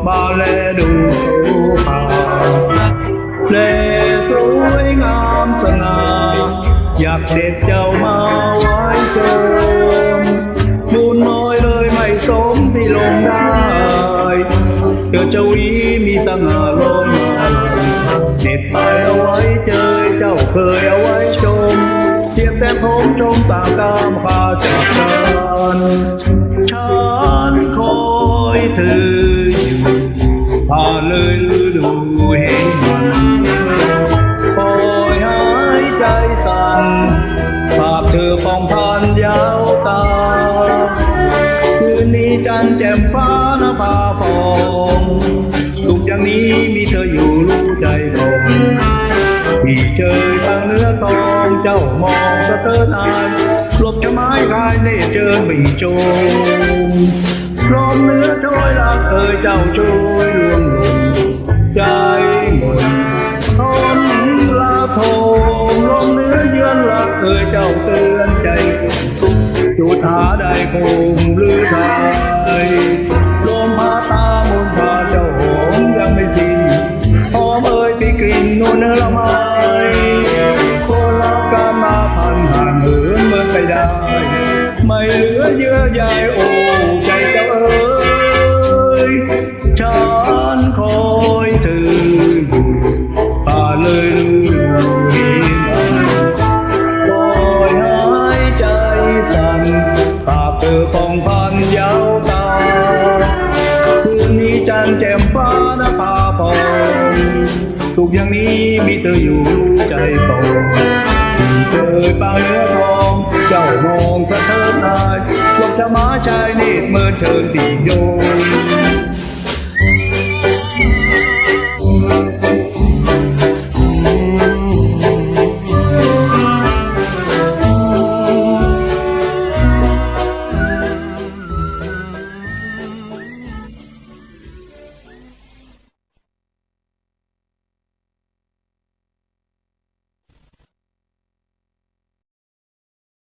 ดอกบานแลดูโสภาแลสวยงามสง่าอยากเด็ดเจ้ามาไว้จมบุญน้อยเลยไม่สมที่ลงได้เจอเจ้าวีมีสง่าลมมาเด็ดไปเอาไว้เจอเจ้าเคยเอาไว้ชม เสียงแสบผมชมตางตามข้าจากกันฉันคอยเธอ ดูเห็นมันคอยหายใจสั่นภาพเธอฟองพันยาวตา คืนนี้จันแจ่มฟ้าหน้าผาฟองสุขอย่างนี้มีเธออยู่รู้ใจผมพี่เจอทางเนื้อตองเจ้ามองสะเทินอายหลบจะไม้คายเน่เจอไม่โจมพร้อมเนื้อช่วยรักเอ่ยเจ้าช่วยลวงลง รักเอ่ยเจ้าเตือนใจจุดหาได้คงหรือไทยลมพาตามนพาเจ้าหอมยังไม่สิ้นหอมเอ่ยมีกลิ่นนวลเนื้อละไม้คนรักกันมาพันห่างเหินเมื่อไปได้ ไม่เหลือเยื่อใยโอ้ใจเจ้าเอ๋ยฉันคอ นนี้จันทร์แจ่มฟ้าน้าผาพองสุกอย่างนี้มีเธออยู่รู้ใจตรงเจอปางเนื้อทองเจ้ามองสะเทินอายพวกธรรมาชายนิดเมื่อเธอดีโยง